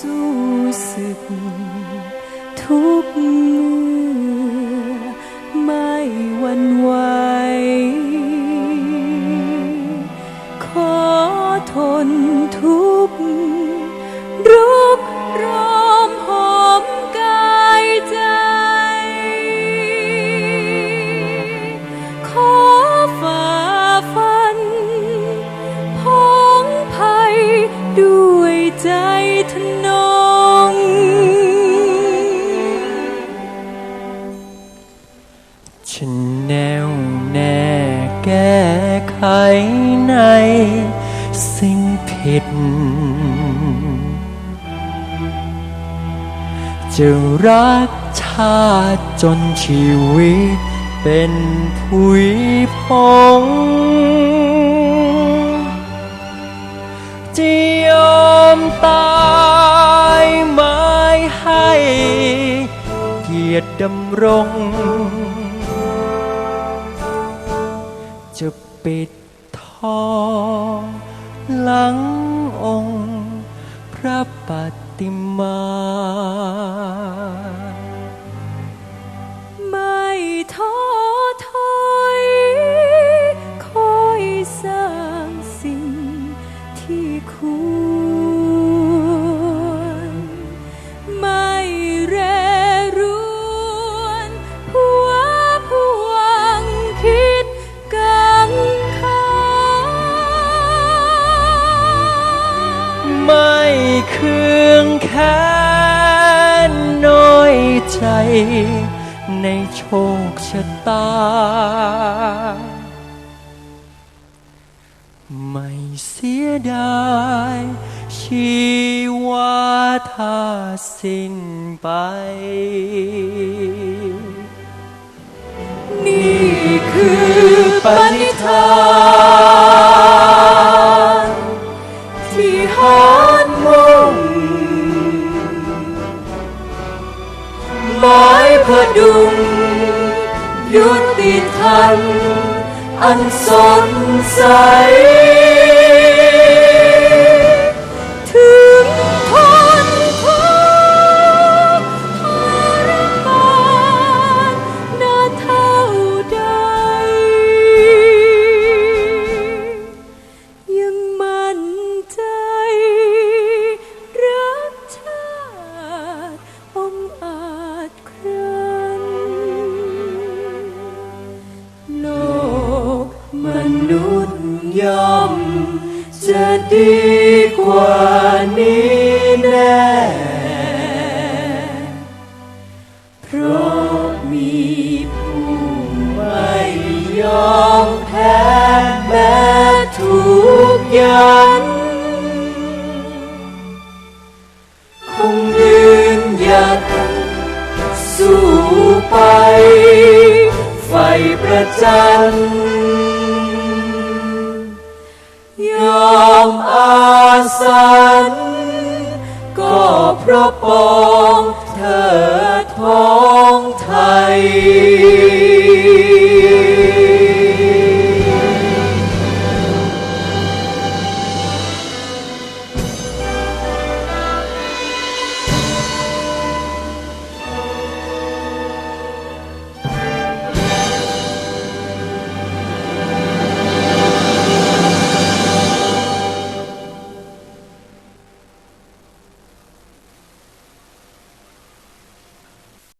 สู้สึก ทุกเมื่อไม่วันไหวขอทนทุกรุกรอมหอมกายใจ ขอฝ่าฟันพ้องภัยด้วยใจทน ในสิ่งผิด จะรักชาติจนชีวิตเป็นผุยพงจะยอมตายไม่ให้ เกียรติดำรง จะปิด อ หลังองค์ พระปฏิมา เคืองแค้นน้อยใจในโชคชะตา ไม่เสียดายชีวาถ้าสิ้นไป นี่คือปณิ หมายพดุงยุติธรรมอันสดใส มนุษย์ย่อม จะดีกว่านี้แน่เพราะมีผู้ไม่ยอมแพ้แม้ทุกยันค น ก็เพราะปองเธอท้องไทย